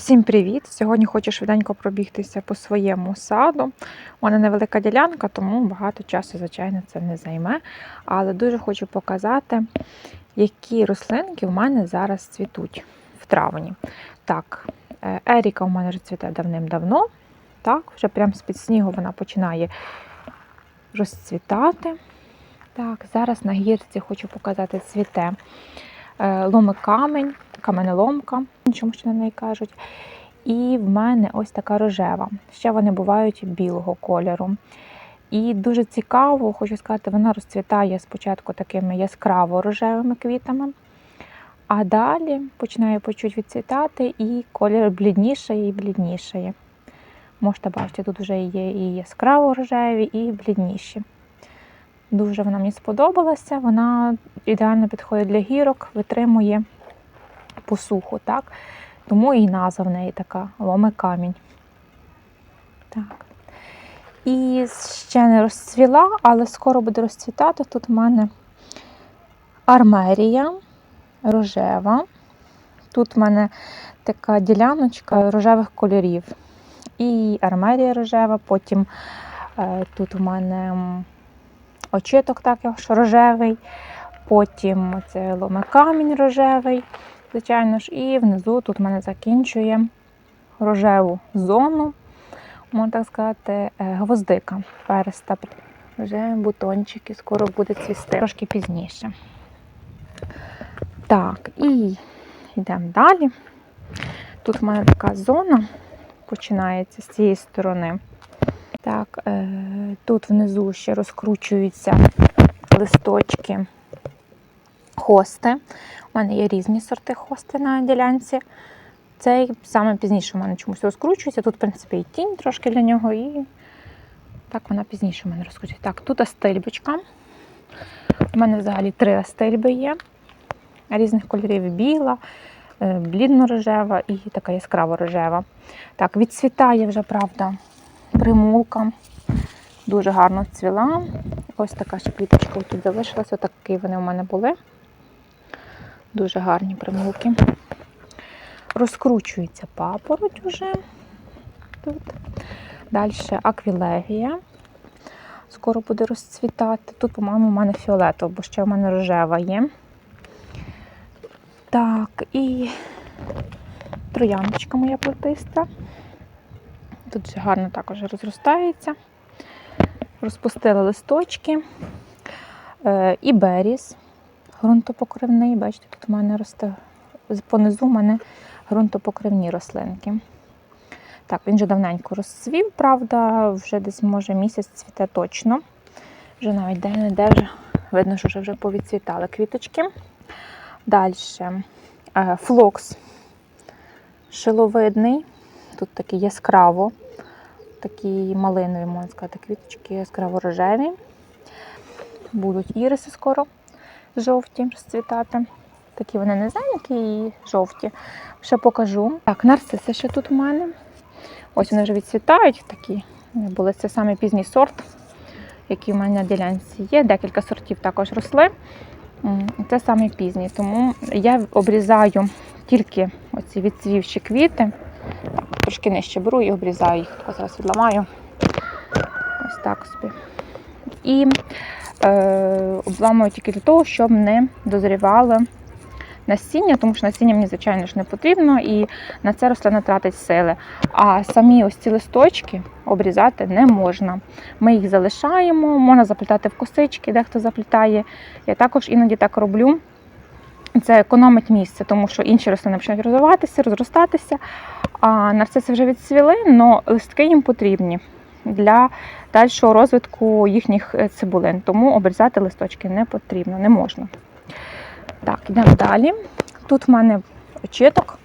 Всім привіт! Сьогодні хочу швиденько пробігтися по своєму саду. У мене невелика ділянка, тому багато часу, звичайно, це не займе. Але дуже хочу показати, які рослинки в мене зараз цвітуть в травні. Так, е, Еріка у мене вже цвіте давним-давно. Так, вже прямо з-під снігу вона починає розцвітати. Так, зараз на гірці хочу показати цвіте е, ломи камень, каменеломка, чому ще на неї кажуть. І в мене ось така рожева. Ще вони бувають білого кольору. І дуже цікаво, хочу сказати, вона розцвітає спочатку такими яскраво рожевими квітами, а далі починає почуть відцвітати, і колір бліднішає і бліднішає. Можете бачити, тут вже є і яскраво рожеві, і блідніші. Дуже вона мені сподобалася. Вона ідеально підходить для гірок, витримує посуху, так? Тому і назва в неї така ломи камінь. Так. І ще не розцвіла, але скоро буде розцвітати. Тут в мене армерія рожева. Тут в мене така діляночка рожевих кольорів. І армерія рожева, потім е, тут у мене очиток також рожевий, потім це ломе камінь рожевий, звичайно ж, і внизу тут в мене закінчує рожеву зону, можна так сказати, е, гвоздика переста. Вже бутончики скоро буде цвісти трошки пізніше. Так, і йдемо далі. Тут в мене така зона починається з цієї сторони. Так, е, тут внизу ще розкручуються листочки хости. У мене є різні сорти хости на ділянці. Цей саме пізніше у мене чомусь розкручується. Тут, в принципі, і тінь трошки для нього, і так вона пізніше у мене розкручується. Так, тут астильбочка. У мене взагалі три астильби є. Різних кольорів біла, е, блідно-рожева і така яскраво рожева. Так, відцвітає вже, правда, примулка. Дуже гарно цвіла. Ось така ще квіточка тут залишилася. Такі вони у мене були. Дуже гарні примулки. Розкручується папороть уже тут. Далі аквілегія. Скоро буде розцвітати. Тут, по-моєму, у мене фіолетово, бо ще в мене рожева є. Так, і трояночка моя плетиста. Тут вже гарно також розростається. Розпустила листочки. Е, і беріз ґрунтопокривний. Бачите, тут у мене росте понизу у мене ґрунтопокривні рослинки. Так, він вже давненько розцвів, правда, вже десь, може, місяць цвіте точно. Вже навіть де-не-де вже видно, що вже, вже повідцвітали квіточки. Далі е, флокс шиловидний. Тут такий яскраво, такі малинові, можна сказати, квіточки, яскраво рожеві. Будуть іриси скоро жовті розцвітати. Такі вони низенькі і жовті. Ще покажу. Так, нарциси ще тут у мене. Ось вони вже відцвітають такі. Були це саме пізній сорт, який у мене на ділянці є. Декілька сортів також росли. Це саме пізній. Тому я обрізаю тільки оці відцвівші квіти. Трошки нижче беру і обрізаю їх. Зараз відламаю. Ось так собі. І обламую тільки для того, щоб не дозрівали насіння, тому що насіння мені, звичайно ж, не потрібно, і на це рослина тратить сили. А самі ось ці листочки обрізати не можна. Ми їх залишаємо, можна заплітати в косички, дехто заплітає. Я також іноді так роблю. Це економить місце, тому що інші рослини починають розвиватися, розростатися, а нарциси вже відцвіли, але листки їм потрібні для дальшого розвитку їхніх е, цибулин. Тому обрізати листочки не потрібно, не можна. Так, йдемо далі. Тут в мене очиток.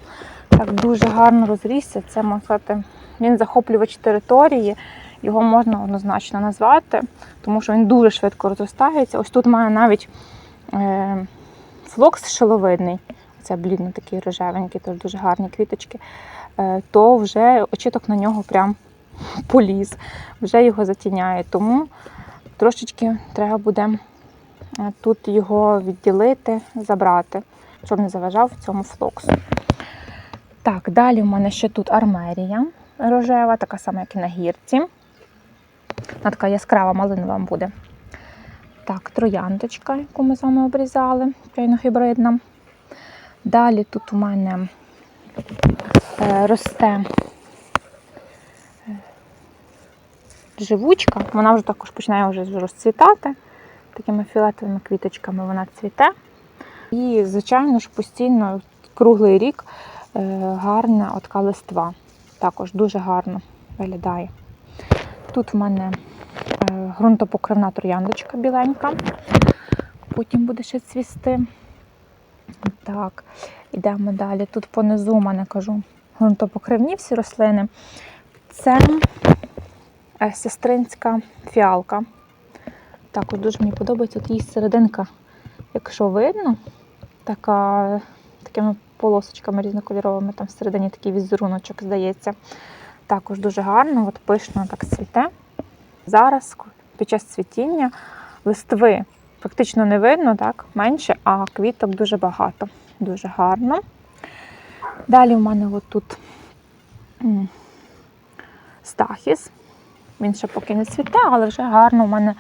Так дуже гарно розрісся. Це можна сказати, він захоплювач території. Його можна однозначно назвати, тому що він дуже швидко розростається. Ось тут мене навіть е, флокс шиловидний. Це блідно такий рожевенький, теж дуже гарні квіточки. Е, то вже очиток на нього прям поліз, вже його затіняє. Тому трошечки треба буде е, тут його відділити, забрати, щоб не заважав цьому флоксу. Так, далі в мене ще тут армерія рожева, така сама, як і на гірці. Вона така яскрава малинова буде. Так, трояндочка, яку ми з вами обрізали, чайно-гібридна. Далі тут у мене е, росте е, живучка, вона вже також починає вже розцвітати. Такими фіолетовими квіточками вона цвіте. І, звичайно ж, постійно круглий рік е, гарна отка листва. Також дуже гарно виглядає. Тут в мене е, ґрунтопокривна трояндочка біленька. Потім буде ще цвісти. Так, йдемо далі. Тут понизу у мене кажу ґрунтопокривні всі рослини. Це сестринська фіалка. Так, от дуже мені подобається. Тут її серединка, якщо видно, така, такими полосочками різнокольоровими, там всередині такий візеруночок, здається. Також дуже гарно, от пишно так цвіте. Зараз під час цвітіння листви практично не видно, так, менше, а квіток дуже багато. Дуже гарно. Далі в мене отут м, стахіс. Він ще поки не цвіте, але вже гарно у мене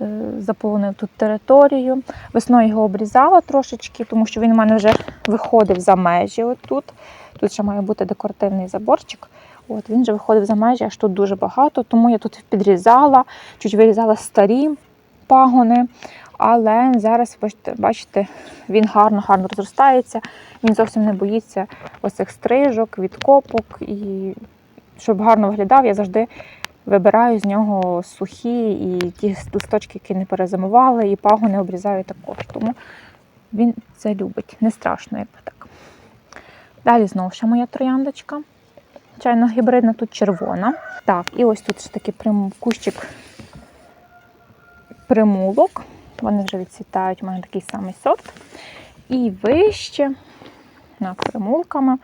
е, заповнив тут територію. Весною його обрізала трошечки, тому що він у мене вже виходив за межі. Отут. Тут ще має бути декоративний заборчик. От, він вже виходив за межі, аж тут дуже багато, тому я тут підрізала, чуть вирізала старі пагони. Але зараз, бачите, він гарно-гарно розростається. Він зовсім не боїться оцих стрижок, відкопок. І щоб гарно виглядав, я завжди вибираю з нього сухі і ті листочки, які не перезимували, і пагони обрізаю також. Тому він це любить. Не страшно, якби так. Далі знову ще моя трояндочка. Чайно гібридна, тут червона. Так, і ось тут ще такий прим... кущик примулок. Вони вже відцвітають, у мене такий самий сорт. І вище над примулками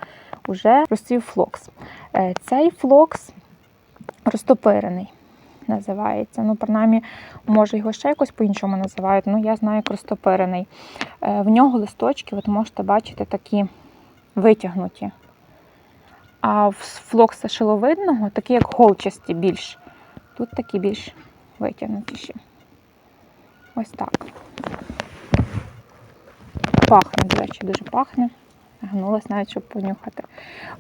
вже розцвів флокс. Е, Цей флокс розтопирений називається. Ну, принаймні, може його ще якось по-іншому називають, ну я знаю, як розтопирений. Е, В нього листочки, от можете бачити, такі витягнуті. А в флокса шиловидного такі, як голчасті більш. Тут такі більш витягнутіші. Ось так. Пахне, до речі, дуже пахне. Гнулась навіть, щоб понюхати.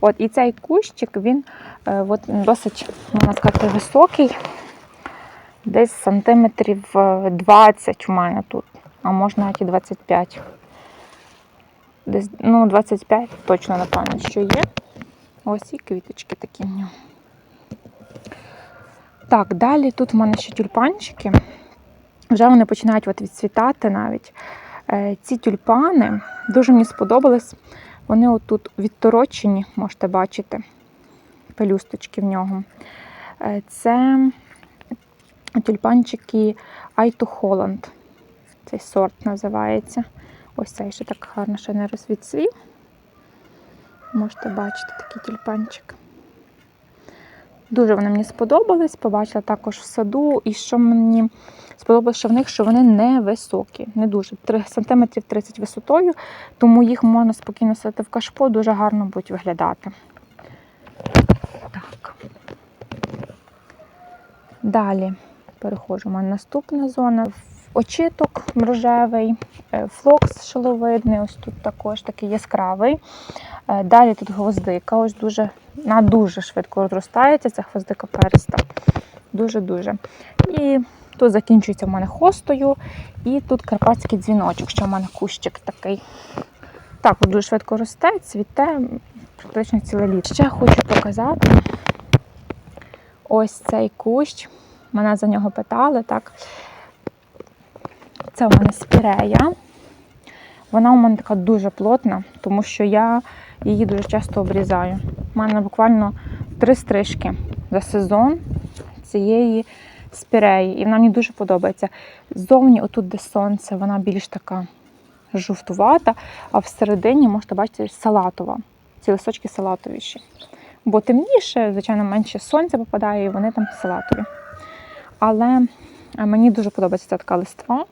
От, і цей кущик, він е, от, досить, можна сказати, високий. Десь сантиметрів е, 20 у мене тут, а може навіть і 25. Десь, ну, 25 точно, напевно, що є. Ось і квіточки такі в нього. Так, далі тут в мене ще тюльпанчики. Вже вони починають от відцвітати навіть. Е, Ці тюльпани дуже мені сподобались. Вони отут відторочені, можете бачити, пелюсточки в нього. Е, Це тюльпанчики Айту Холланд. Цей сорт називається. Ось цей ще так гарно ще не розвідсвів. Можете бачити такий тюльпанчик. Дуже вони мені сподобались. Побачила також в саду. І що мені сподобалось, що в них що вони не високі, не дуже 3 см 30 висотою, тому їх можна спокійно садити в кашпо, дуже гарно будуть виглядати. Так. Далі мене наступна зона. Очиток рожевий, е, флокс шиловидний, ось тут також такий яскравий. Е, Далі тут гвоздика, ось дуже, вона дуже швидко розростається, ця гвоздика периста. Дуже-дуже. І тут закінчується в мене хостою, і тут карпатський дзвіночок, що в мене кущик такий. Так, дуже швидко росте, цвіте практично ціле літо. Ще хочу показати ось цей кущ. Мене за нього питали, так. Це у мене спірея. Вона у мене така дуже плотна, тому що я її дуже часто обрізаю. У мене буквально три стрижки за сезон цієї спіреї. І вона мені дуже подобається. Ззовні, отут, де сонце, вона більш така жовтувата, а всередині, можете бачити, салатова. Ці листочки салатовіші. Бо темніше, звичайно, менше сонця попадає, і вони там салатові. Але мені дуже подобається ця така листва.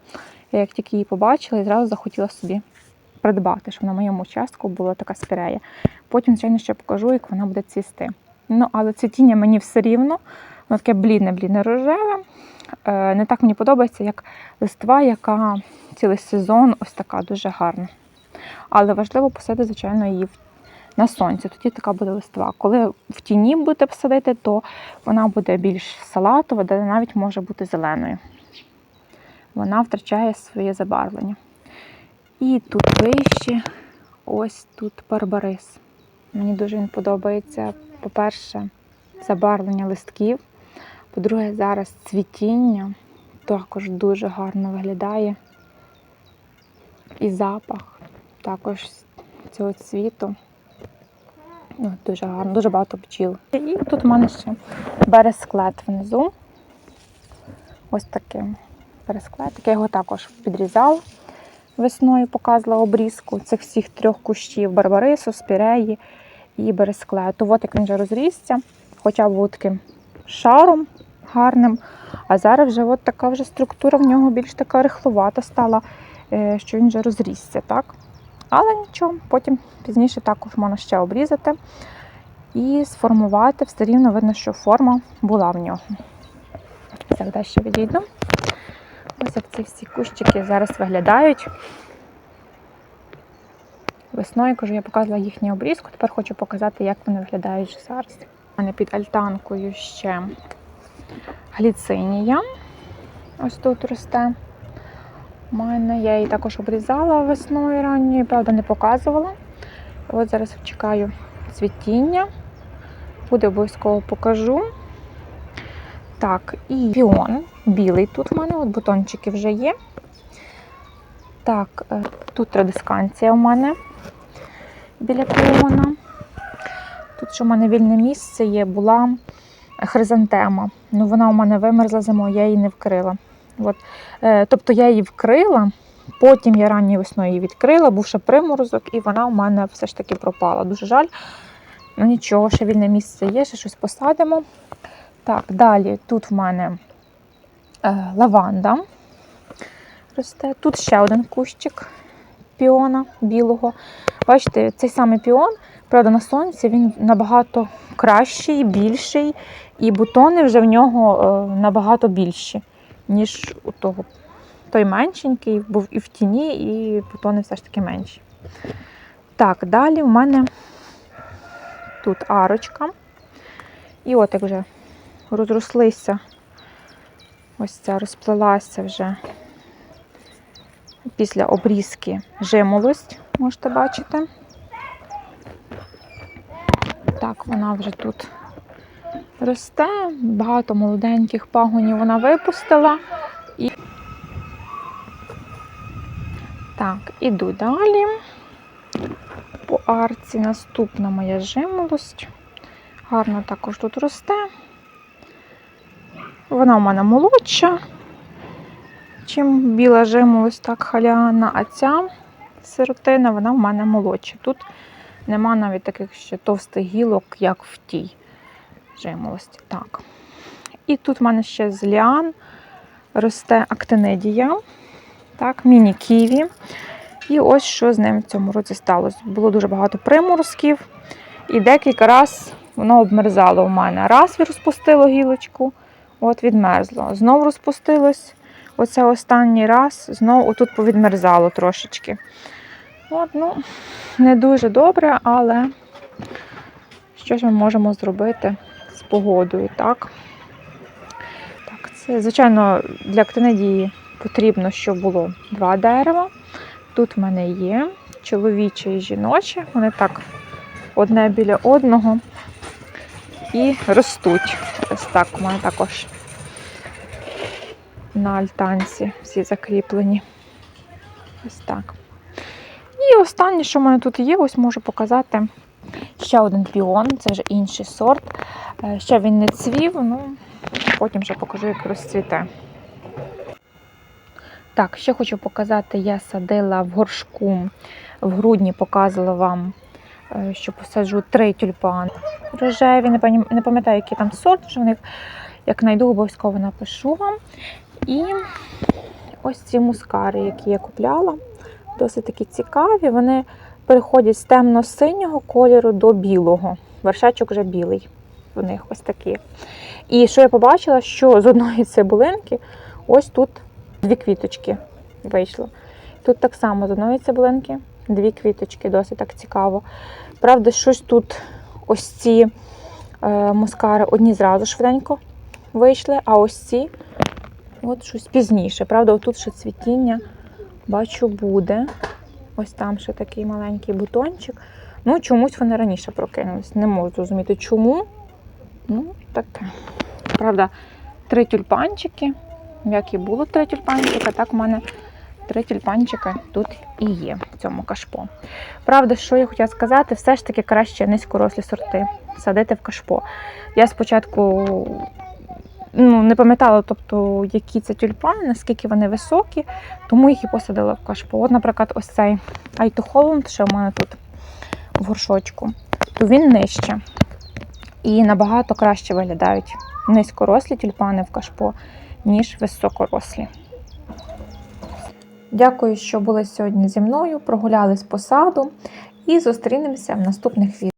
Я як тільки її побачила, і зразу захотіла собі придбати, щоб на моєму участку була така спірея. Потім, звичайно, ще покажу, як вона буде цвісти. Ну, але цвітіння мені все рівно, воно таке блідне, блідне рожеве. Е, Не так мені подобається, як листва, яка цілий сезон ось така дуже гарна. Але важливо посадити, звичайно, її на сонці. Тоді така буде листва. Коли в тіні будете посадити, то вона буде більш салатова, де навіть може бути зеленою. Вона втрачає своє забарвлення. І тут вище, ось тут барбарис. Мені дуже він подобається. По-перше, забарвлення листків. По-друге, зараз цвітіння також дуже гарно виглядає. І запах також цього цвіту. Ну, дуже гарно, дуже багато бджіл. І тут в мене ще бересклет внизу. Ось такий бересклетик. Я його також підрізала весною, показувала обрізку цих всіх трьох кущів барбарису, спіреї і бересклету. От як він вже розрісся, хоча б таким шаром гарним. А зараз вже от така вже структура в нього більш така рихлувата стала, е, що він вже розрісся, так? Але нічого, потім пізніше також можна ще обрізати і сформувати. Все рівно видно, що форма була в нього. Так, далі відійду. Ось як ці всі кущики зараз виглядають. Весною, кажу, я показувала їхню обрізку, тепер хочу показати, як вони виглядають зараз. У мене під альтанкою ще гліцинія. Ось тут росте. У мене я її також обрізала весною ранньою, правда, не показувала. От зараз чекаю цвітіння. Буде обов'язково покажу. Так, і піон білий тут в мене, от бутончики вже є. Так, е, тут традисканція у мене біля піона. Тут що в мене вільне місце є, була хризантема. Ну, вона у мене вимерзла зимою, я її не вкрила. От. Е, тобто я її вкрила, потім я ранньою весною її відкрила, був ще приморозок, і вона у мене все ж таки пропала. Дуже жаль. Ну нічого, ще вільне місце є, ще щось посадимо. Так, далі тут в мене е, лаванда росте. Тут ще один кущик піона білого. Бачите, цей самий піон, правда, на сонці він набагато кращий, більший, і бутони вже в нього е, набагато більші, ніж у того. Той меншенький, був і в тіні, і бутони все ж таки менші. Так, далі в мене тут арочка. І от як вже розрослися, ось ця розплилася вже після обрізки жимолость, можете бачити. Так, вона вже тут росте, багато молоденьких пагонів вона випустила. І... Так, іду далі. По арці наступна моя жимолость. Гарно також тут росте. Вона у мене молодша, чим біла жимолость, так халяна, а ця сиротина, вона в мене молодша. Тут нема навіть таких ще товстих гілок, як в тій жимолості. Так. І тут в мене ще з ліан росте актинидія, так, міні-ківі. І ось що з ним в цьому році сталося. Було дуже багато приморозків, і декілька разів воно обмерзало у мене. Раз розпустило гілочку, от відмерзло. Знову розпустилось. Оце останній раз, знову отут повідмерзало трошечки. От, ну, не дуже добре, але що ж ми можемо зробити з погодою, так? Так, це, звичайно, для актинидії потрібно, щоб було два дерева. Тут в мене є чоловіче і жіноче. Вони так одне біля одного і ростуть. Ось так у мене також на альтанці всі закріплені. Ось так. І останнє, що в мене тут є, ось можу показати ще один піон, це вже інший сорт. Е, Ще він не цвів, ну потім ще покажу, як розцвіте. Так, ще хочу показати, я садила в горшку в грудні, показувала вам, е, що посаджу три тюльпани. Рожеві, не пам'ятаю, який там сорт, вже в них як знайду, обов'язково напишу вам. І ось ці мускари, які я купляла. Досить такі цікаві. Вони переходять з темно-синього кольору до білого. Вершечок вже білий. В них ось такі. І що я побачила, що з одної цибулинки ось тут дві квіточки вийшло. Тут так само з одної цибулинки дві квіточки, досить так цікаво. Правда, щось тут ось ці е, мускари одні зразу швиденько вийшли, а ось ці от щось пізніше. Правда, тут ще цвітіння бачу буде. Ось там ще такий маленький бутончик. Ну, чомусь вони раніше прокинулись. Не можу зрозуміти, чому. Ну, таке. Правда, три тюльпанчики. Як і було три тюльпанчика, так в мене три тюльпанчика тут і є в цьому кашпо. Правда, що я хотіла сказати, все ж таки краще низькорослі сорти садити в кашпо. Я спочатку ну, не пам'ятала, тобто, які це тюльпани, наскільки вони високі, тому їх і посадила в кашпо. От, наприклад, ось цей Айто Холланд, що в мене тут в горшочку, то він нижче. І набагато краще виглядають низькорослі тюльпани в кашпо, ніж високорослі. Дякую, що були сьогодні зі мною, прогулялись по саду і зустрінемося в наступних відео.